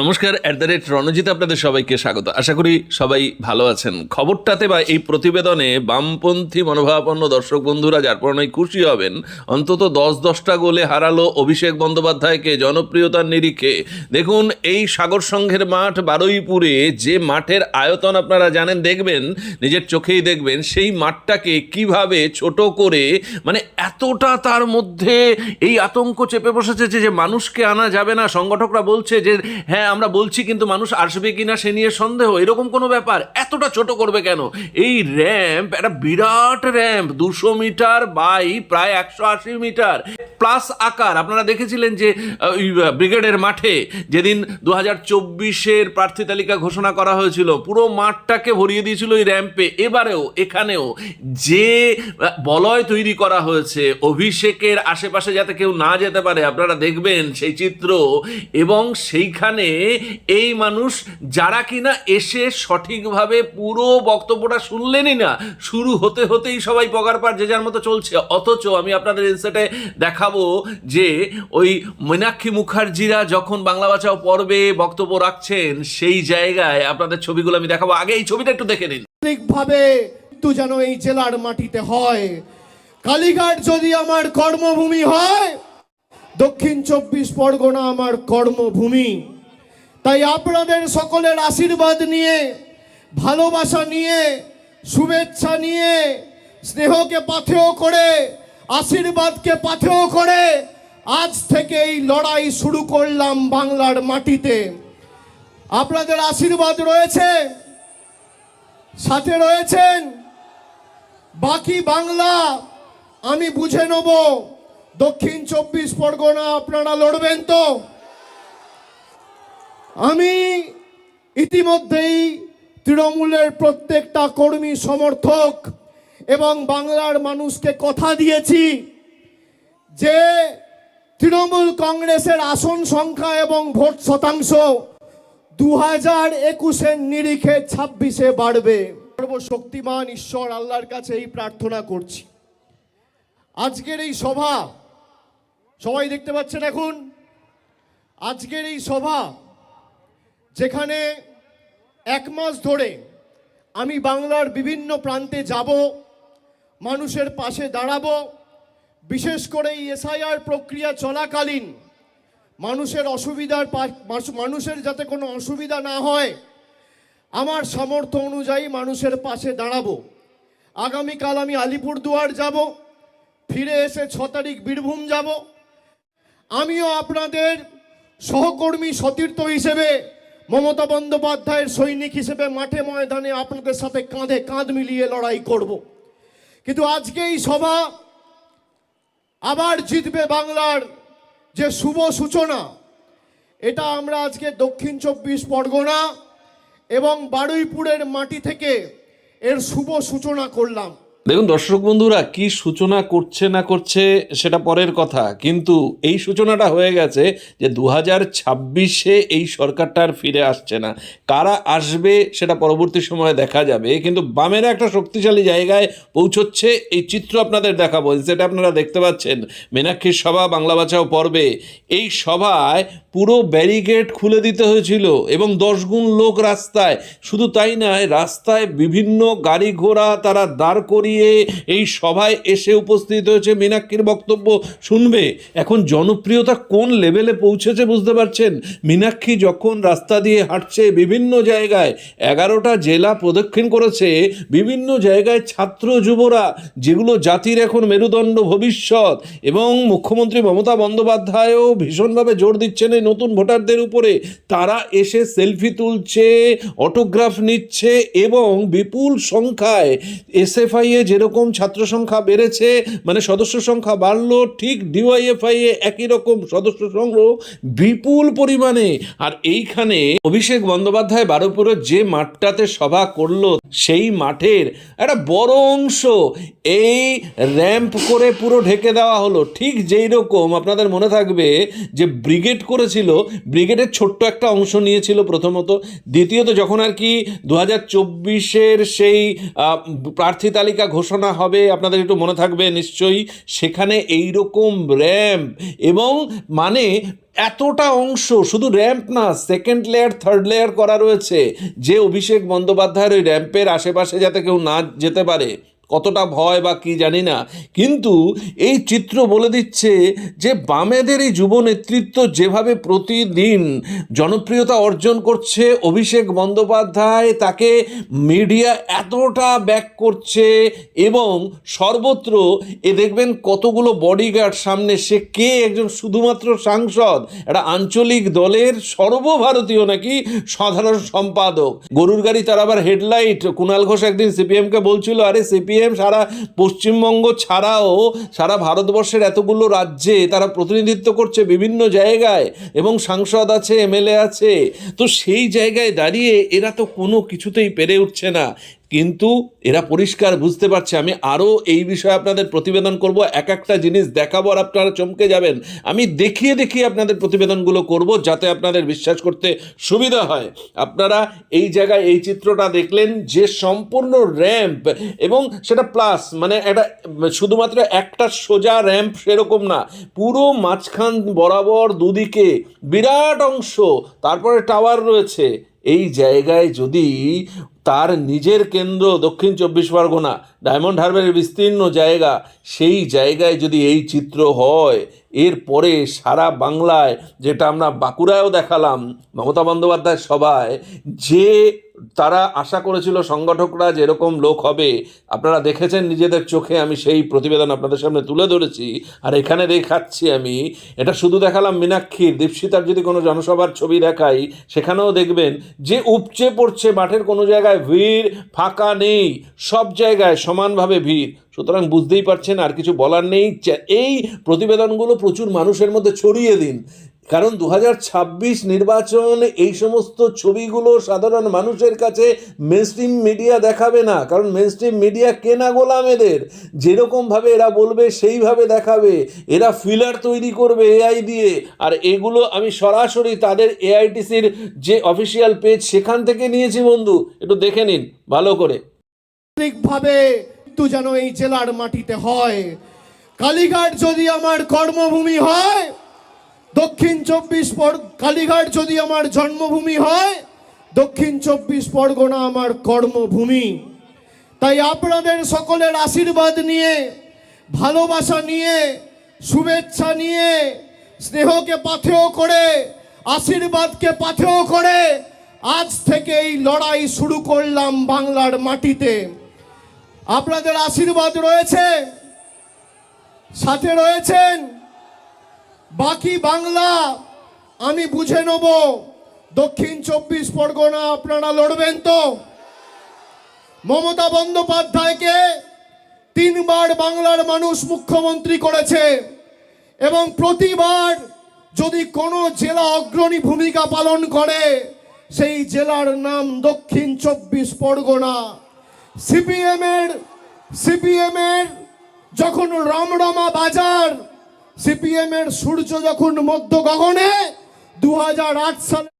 নমস্কার at the rate Ranjit আপনাদের সবাইকে স্বাগত। আশা করি সবাই ভালো আছেন। খবরটাতে বা এই প্রতিবেদনে বামপন্থী মনোভাবাপন্ন দর্শক বন্ধুরা যার পরনাই খুশি হবেন, অন্তত দশ দশটা গোলে হারালো অভিষেক বন্দ্যোপাধ্যায়কে, জনপ্রিয়তার নিরিখে। দেখুন, এই সাগর সংঘের মাঠ বারুইপুরে যে মাঠের আয়তন আপনারা জানেন, দেখবেন, নিজের চোখেই দেখবেন, সেই মাঠটাকে কীভাবে ছোট করে মানে এতটা তার মধ্যে এই আতঙ্ক চেপে বসেছে যে যে মানুষকে আনা যাবে না। সংগঠকরা বলছে যে হ্যাঁ আমরা বলছি কিন্তু মানুষ আসবে কিনা সে নিয়ে সন্দেহ। এরকম কোনো ব্যাপার? এতটা ছোট করবে কেন? এই র্যাম্প একটা বিরাট র্যাম্প দুশো মিটার বাই প্রায় একশো আশি মিটার প্লাস আকার। আপনারা দেখেছিলেন যে ব্রিগেডের মাঠে যেদিন দু হাজার চব্বিশের প্রার্থী তালিকা ঘোষণা করা হয়েছিল, পুরো মাঠটাকে ভরিয়ে দিয়েছিল ওই র্যাম্পে এবারেও, এখানেও যে বলয় তৈরি করা হয়েছে, অভিষেকের আশেপাশে যাতে কেউ না যেতে পারে, আপনারা দেখবেন সেই চিত্র এবং সেইখানে এই মানুষ যারা কিনা এসে সঠিকভাবে পুরো বক্তব্যটা শুনলেনই না, শুরু হতে হতেই সবাই পগার পার যে যার মতো চলছে। অথচ আমি আপনাদের ইনসেটে দেখাবো যে ওই মীনাক্ষী মুখার্জিরা যখন বাংলা বাঁচাও পর্বে বক্তব্য রাখছেন, সেই জায়গায় আপনাদের ছবিগুলো আমি দেখাবো। আগে এই ছবিটা একটু দেখে নিন। ভাবে মৃত্যু যেন এই জেলার মাটিতে হয়। কালীঘাট যদি আমার কর্মভূমি হয়, দক্ষিণ চব্বিশ পরগনা আমার কর্মভূমি। তাই আপনাদের সকলের আশীর্বাদ নিয়ে, ভালোবাসা নিয়ে, শুভেচ্ছা নিয়ে, স্নেহকে পাথেয় করে, আশীর্বাদকে পাথেয় করে আজ থেকে এই লড়াই শুরু করলাম বাংলার মাটিতে। আপনাদের আশীর্বাদ রয়েছে, সাথে রয়েছেন, বাকি বাংলা আমি বুঝে নেব। দক্ষিণ চব্বিশ পরগনা আপনারা লড়বেন তো? আমি ইতিমধ্যেই তৃণমূলের প্রত্যেকটা কর্মী সমর্থক এবং বাংলার মানুষকে কথা দিয়েছি যে তৃণমূল কংগ্রেসের আসন সংখ্যা এবং ভোট শতাংশ দু হাজার একুশের নিরিখে ছাব্বিশে বাড়বে। সর্বশক্তিমান ঈশ্বর আল্লাহর কাছে এই প্রার্থনা করছি। আজকের এই সভা, সবাই দেখতে পাচ্ছেন এখন? আজকের এই সভা যেখানে এক মাস ধরে আমি বাংলার বিভিন্ন প্রান্তে যাব, মানুষের পাশে দাঁড়াবো, বিশেষ করে এই এসআইআর প্রক্রিয়া চলাকালীন মানুষের অসুবিধার মানুষের যাতে কোনো অসুবিধা না হয়, আমার সামর্থ্য অনুযায়ী মানুষের পাশে দাঁড়াবো। আগামীকাল আমি আলিপুরদুয়ার যাব, ফিরে এসে ছ তারিখ বীরভূম যাব। আমিও আপনাদের সহকর্মী সতীর্থ হিসেবে মমতা বন্দ্যোপাধ্যায়ের সৈনিক হিসেবে মাঠে ময়দানে আপনাদের সাথে কাঁধে কাঁধ মিলিয়ে লড়াই করব। কিন্তু আজকে এই সভা আবার জিতবে বাংলার যে শুভ সূচনা, এটা আমরা আজকে দক্ষিণ চব্বিশ পরগনা এবং বারুইপুরের মাটি থেকে এর শুভ সূচনা করলাম। দেখুন, দর্শক বন্ধুরা, কি সূচনা করছে না করছে সেটা পরের কথা। কিন্তু এই সূচনাটা হয়ে গেছে যে দু হাজার ছাব্বিশে এই সরকারটা আর ফিরে আসছে না। কারা আসবে সেটা পরবর্তী সময়ে দেখা যাবে। কিন্তু বামেরা একটা শক্তিশালী জায়গায় পৌঁছচ্ছে এই চিত্র আপনাদের দেখাবো। সেটা আপনারা দেখতে পাচ্ছেন, মীনাক্ষীর সভা, বাংলা বাঁচাও পর্বে। এই সভায় পুরো ব্যারিকেড খুলে দিতে হয়েছিল এবং দশ গুণ লোক রাস্তায়। শুধু তাই নয়, রাস্তায় বিভিন্ন গাড়ি ঘোড়া তারা দাঁড় করিয়ে এই সভায় এসে উপস্থিত হয়েছে। মীনাক্ষীর বক্তব্য শুনবে। এখন জনপ্রিয়তা কোন লেভেলে পৌঁছেছে বুঝতে পারছেন? মীনাক্ষী যখন রাস্তা দিয়ে হাঁটছে বিভিন্ন জায়গায়, এগারোটা জেলা প্রদক্ষিণ করেছে, বিভিন্ন জায়গায় ছাত্র যুবরা, যেগুলো জাতির এখন মেরুদণ্ড ভবিষ্যৎ, এবং মুখ্যমন্ত্রী মমতা বন্দ্যোপাধ্যায়ও ভীষণভাবে জোর দিচ্ছেন এই নতুন ভোটারদের উপরে। তারা এসে সেলফি তুলছে অটোগ্রাফ নিচ্ছে, এবং বিপুল সংখ্যায় এসএফআই এ যেরকম ছাত্র সংখ্যা বেড়েছে মানে সদস্য সংখ্যা বাড়লো, ঠিক ডিওয়াইএফআই এ একই রকম সদস্য সংখ্যা বিপুল পরিমাণে। আর এইখানে অভিষেক বন্দ্যোপাধ্যায় বারোপুরে যে মাঠটাতে সভা করল, সেই মাঠের একটা বড় অংশ এই র্যাম্প করে পুরো ঢেকে দেওয়া হলো। ঠিক যেই রকম আপনাদের মনে থাকবে যে ব্রিগেড করেছিল ব্রিগেডের ছোট্ট একটা অংশ নিয়েছিল প্রথমত। দ্বিতীয়ত যখন আর কি দু হাজার সেই প্রার্থী তালিকা ঘোষণা হবে, আপনাদের একটু মনে থাকবে নিশ্চয়ই, সেখানে এই রকম র্যাম্প এবং মানে এতটা অংশ, শুধু র্যাম্প না সেকেন্ড লেয়ার থার্ড লেয়ার করা রয়েছে। যে অভিষেক বন্দ্যোপাধ্যায়ের ওই র্যাম্পের আশেপাশে যাতে কেউ না যেতে পারে কতটা ভয় বা কি জানি না। কিন্তু এই চিত্র বলে দিচ্ছে যে বামেদের এই যুব নেতৃত্ব যেভাবে প্রতিদিন জনপ্রিয়তা অর্জন করছে, অভিষেক বন্দ্যোপাধ্যায় তাকে মিডিয়া এতটা ব্যাক করছে এবং সর্বত্র এ দেখবেন কতগুলো বডিগার্ড সামনে, সে কে? একজন শুধুমাত্র সাংসদ, একটা আঞ্চলিক দলের সর্বভারতীয় নাকি সাধারণ সম্পাদক। গরুর গাড়ি তার আবার হেডলাইট। কুণাল ঘোষ একদিন সিপিএমকে বলছিল, আরে সিপিএম সারা পশ্চিমবঙ্গ ছাড়াও সারা ভারতবর্ষের এতগুলো রাজ্যে তারা প্রতিনিধিত্ব করছে বিভিন্ন জায়গায় এবং সাংসদ আছে এমএলএ আছে। তো সেই জায়গায় দাঁড়িয়ে এরা তো কোনো কিছুতেই পেরে উঠছে না। কিন্তু এরা পরিষ্কার বুঝতে পারছে। আমি আরও এই বিষয়ে আপনাদের প্রতিবেদন করব। এক একটা জিনিস দেখাবো আর আপনারা চমকে যাবেন। আমি দেখিয়ে দেখিয়ে আপনাদের প্রতিবেদনগুলো করব যাতে আপনাদের বিশ্বাস করতে সুবিধা হয়। আপনারা এই জায়গায় এই চিত্রটা দেখলেন যে সম্পূর্ণ র্যাম্প এবং সেটা প্লাস মানে একটা শুধুমাত্র একটা সোজা র্যাম্প সেরকম না। পুরো মাঝখান বরাবর দুদিকে বিরাট অংশ। তারপরে টাওয়ার রয়েছে। এই জায়গায় যদি তার নিজের কেন্দ্র দক্ষিণ চব্বিশ পরগনা, ডায়মন্ড হারবারের বিস্তীর্ণ জায়গা, সেই জায়গায় যদি এই চিত্র হয় এরপরে সারা বাংলায়, যেটা আমরা বাঁকুড়ায়ও দেখালাম, মমতা বন্দ্যোপাধ্যায় সভায়, যে তারা আশা করেছিল সংগঠকরা যেরকম লোক হবে, আপনারা দেখেছেন নিজেদের চোখে, আমি সেই প্রতিবেদন আপনাদের সামনে তুলে ধরেছি, আর এখানে দেখাচ্ছি আমি, এটা শুধু দেখালাম মীনাক্ষীর, দীপশিতার যদি কোনো জনসভার ছবি দেখাই, সেখানেও দেখবেন যে উপচে পড়ছে মাঠের কোনো জায়গায় ভিড়, ফাঁকা নেই, সব জায়গায় সমানভাবে ভিড়। সুতরাং বুঝতেই পারছেন, আর কিছু বলার নেই এই প্রতিবেদনগুলো প্রচুর মানুষের মধ্যে ছড়িয়ে দিন। কারণ দু হাজার ছাব্বিশ নির্বাচন এই সমস্ত ছবিগুলো সাধারণ মানুষের কাছে মেনস্ট্রিম মিডিয়া দেখাবে না। কারণ মেনস্ট্রিম মিডিয়া কেনা গোলাম এদের? যেরকমভাবে এরা বলবে, সেইভাবে দেখাবে। এরা ফিলার তৈরি করবে এআই দিয়ে। আর এগুলো আমি সরাসরি তাদের এআইটিসির যে অফিসিয়াল পেজ সেখান থেকে নিয়েছি বন্ধু। একটু দেখে নিন, ভালো করে। ভাবে মৃত্যু যেন এই জেলার মাটিতে হয়। কালীঘাট যদি আমার কর্মভূমি হয় দক্ষিণ চব্বিশ পর কালীঘাট যদি আমার জন্মভূমি হয়, দক্ষিণ চব্বিশ পরগনা আমার কর্মভূমি। তাই আপনাদের সকলের আশীর্বাদ নিয়ে, ভালোবাসা নিয়ে, শুভেচ্ছা নিয়ে, স্নেহকে পাথেয় করে, আশীর্বাদকে পাথেয় করে আজ থেকে এই লড়াই শুরু করলাম বাংলার মাটিতে। আপনাদের আশীর্বাদ রয়েছে, সাথে রয়েছেন বাকি বাংলা আমি বুঝে নেব। দক্ষিণ চব্বিশ পরগনা আপনারা লড়বেন তো? মমতা বন্দ্যোপাধ্যায়কে তিনবার বাংলার মানুষ মুখ্যমন্ত্রী করেছে এবং প্রতিবার যদি কোনো জেলা অগ্রণী ভূমিকা পালন করে, সেই জেলার নাম দক্ষিণ চব্বিশ পরগনা। সিপিএমের সিপিএমের যখন রমরমা বাজার সিপিএমের সূর্য যখন মধ্য গগনে দু হাজার আট সালে